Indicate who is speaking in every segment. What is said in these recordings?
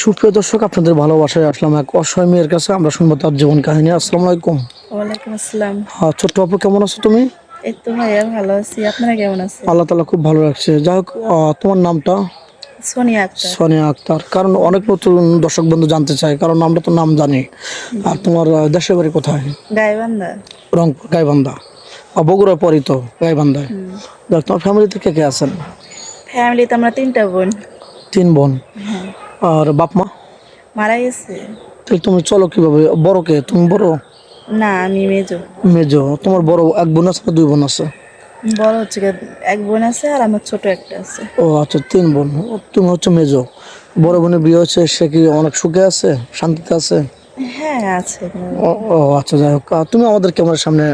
Speaker 1: সুপ্রিয় দর্শক আপনাদের ভালোবাসায় আসলাম এক অসহায় মেয়ের কাছে। আমরা শুনব তার জীবন কাহিনী। আসসালামু আলাইকুম।
Speaker 2: ওয়ালাইকুম আসসালাম।
Speaker 1: হ্যাঁ ছোট্ট আপু কেমন আছো তুমি?
Speaker 2: এই তো ভাইয়া ভালো আছি। আপনারা কেমন আছেন?
Speaker 1: আল্লাহ তালা খুব ভালো রাখছে। যাই হোক তোমার নামটা?
Speaker 2: সোনিয়া আক্তার।
Speaker 1: সোনিয়া আক্তার। কারণ অনেক নতুন দর্শক বন্ধু জানতে চায় কারণ আমরা তো নাম জানি। আর তোমার দেশের বাড়ি কোথায়?
Speaker 2: গাইবান্ধা।
Speaker 1: রংপুর গাইবান্ধা। আহ, বগুড়ার পরই তো গাইবান্ধায়। তোমার ফ্যামিলিতে কে কে আছেন?
Speaker 2: ফ্যামিলিতে আমরা তিনটা বোন।
Speaker 1: তিন বোন। আর বাপ মা?
Speaker 2: মারা গেছে।
Speaker 1: তাহলে তুমি চলো কীভাবে? বড় কে? তুমি বড়?
Speaker 2: না আমি মেজো।
Speaker 1: মেজো। তোমার বড় এক বোন আছে দুই বোন আছে?
Speaker 2: বড় হচ্ছে এক বোন আছে আর আমার ছোট একটা আছে।
Speaker 1: ও আচ্ছা তিন বোন। তুমি হচ্ছে মেজো। বড় বোনের বিয়ে হচ্ছে সে কি অনেক সুখে আছে? শান্তিতে আছে?
Speaker 2: আছে।
Speaker 1: ও ও, আচ্ছা যাই হোক। তুমি আমাদের ক্যামেরার সামনে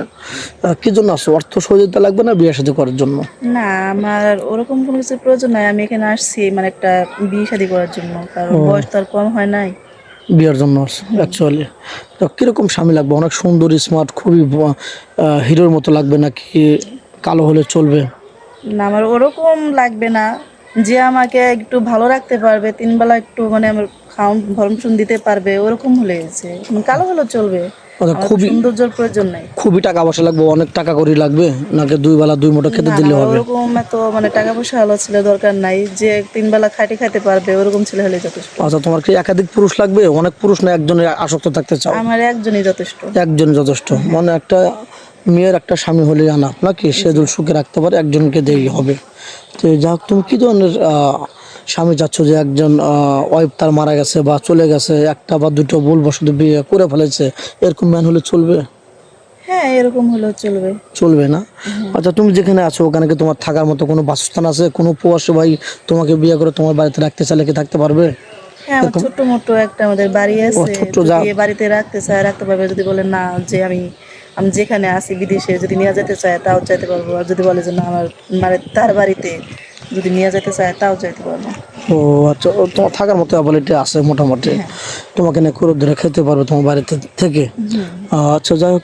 Speaker 1: কি জন্য আসো অর্থ সহযোগিতা লাগবে না বিয়ে শাদী করার জন্য?
Speaker 2: না আমার ওরকম কোনো কিছু প্রয়োজন নাই। আমি এখানে আসছি মানে একটা বিয়ে শাদী করার জন্য। কারণ বয়স তো আর কম হয় নাই।
Speaker 1: বিয়ের জন্য অ্যাকচুয়ালি তো কীরকম স্বামী লাগবে? অনেক সুন্দর স্মার্ট খুবই হিরোর মতো লাগবে নাকি কালো হলে চলবে?
Speaker 2: না আমার ওরকম লাগবে না। যে আমাকে একটু ভালো রাখতে পারবে তিন বেলা একটু মানে আমার খাওয়ান দিতে পারবে ওরকম হলে গেছে। কালো হলেও চলবে।
Speaker 1: খুবই
Speaker 2: সৌন্দর্যের প্রয়োজন নাই।
Speaker 1: খুবই টাকা পয়সা লাগবে অনেক টাকা করে লাগবে নাকি দুই বেলা দুই মোটা খেতে দিলে হবে?
Speaker 2: ওরকম এত মানে টাকা পয়সা হলো ছিল দরকার নাই। যে তিন বেলা খাইতে খাইতে পারবে ওরকম ছেলে হলে যথেষ্ট।
Speaker 1: আচ্ছা তোমার কি একাধিক পুরুষ লাগবে? অনেক পুরুষ না একজনের আসক্ত থাকতে চাও?
Speaker 2: আমার একজনই যথেষ্ট।
Speaker 1: একজন যথেষ্ট। মানে একটা মেয়ের একটা স্বামী হলে আনা নাকি? সে সুখে রাখতে পারে একজনকে দেই হবে। তো যা হোক, তুমি কি ধরনের স্বামী চাচ্ছ যে একজন ওয়াইফ তার মারা গেছে বা চলে গেছে একটা বা দুটো ভুল বসত বিয়ে করে ফেলেছে এরকম ম্যান হলে চলবে?
Speaker 2: হ্যাঁ এরকম হলেও চলবে।
Speaker 1: চলবে না? আচ্ছা তুমি যেখানে আছো ওখানে কি তোমার থাকার মতো কোনো বাসস্থান আছে? কোনো প্রবাসী ভাই তোমাকে বিয়ে করে তোমার বাড়িতে রাখতে চাইলে কি থাকতে পারবে?
Speaker 2: হ্যাঁ ছোট্ট মোটো একটা আমাদের বাড়ি আছে বাড়িতে রাখতে চাই রাখতে পারবে। যদি বলে না যে আমি আমি যেখানে আছি বিদেশে যদি নিয়ে যেতে চায় তাও চাইতে পারব। আর যদি বলে যে না আমার মানে তার বাড়িতে যদি নিয়ে যেতে চায় তাও চাইতে পারব।
Speaker 1: ও আচ্ছা তোমার থাকার মতো অ্যাবিলিটি আছে মোটামুটি। তোমাকে নিয়ে করে ধরে খেতে পারবে তোমার বাড়িতে থেকে। আচ্ছা যাই হোক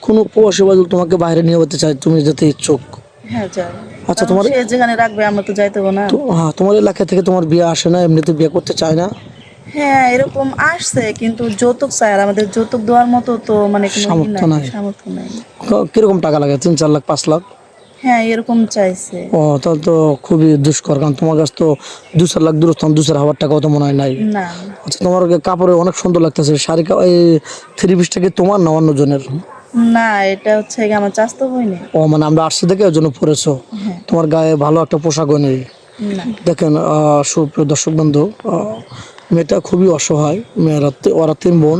Speaker 1: কোনো প্রবাসী বাদল তোমাকে বাইরে নিয়ে যেতে চাই তুমি যেতে ইচ্ছুক?
Speaker 2: হ্যাঁ যাও
Speaker 1: আচ্ছা, তোমার-
Speaker 2: যেখানে রাখবে আমরা তো যাইতে না।
Speaker 1: হ্যাঁ তোমার এলাকা থেকে তোমার বিয়ে আসে না এমনিতে বিয়ে করতে চায় না।
Speaker 2: হ্যাঁ এরকম আসছে কিন্তু যৌতুক চায় আর আমাদের যৌতুক দেওয়ার মতো তো মানে
Speaker 1: সামর্থ্য
Speaker 2: নাই,
Speaker 1: নাই।
Speaker 2: সামর্থ্য নাই।
Speaker 1: কীরকম টাকা লাগে? তিন চার লাখ পাঁচ লাখ?
Speaker 2: হ্যাঁ এরকম চাইছে।
Speaker 1: ও তাহলে তো খুবই দুষ্কর কারণ তোমার কাছে তো দু চার লাখ দূরস্থান দু চার হাজার টাকাও তো মনে হয় নাই। আচ্ছা তোমার কাপড়ে অনেক সুন্দর লাগতেছে। শাড়ি এই থ্রি পিসটা কি তোমার না অন্য জনের?
Speaker 2: না এটা হচ্ছে আমার চাস্তো
Speaker 1: ও মানে আমরা আসছি ওই জন্য পরেছো। তোমার গায়ে ভালো একটা পোশাকও নেই। দেখেন সুপ্রিয় দর্শক বন্ধু মেয়েটা খুবই অসহায় মেয়েরা তি- বোন।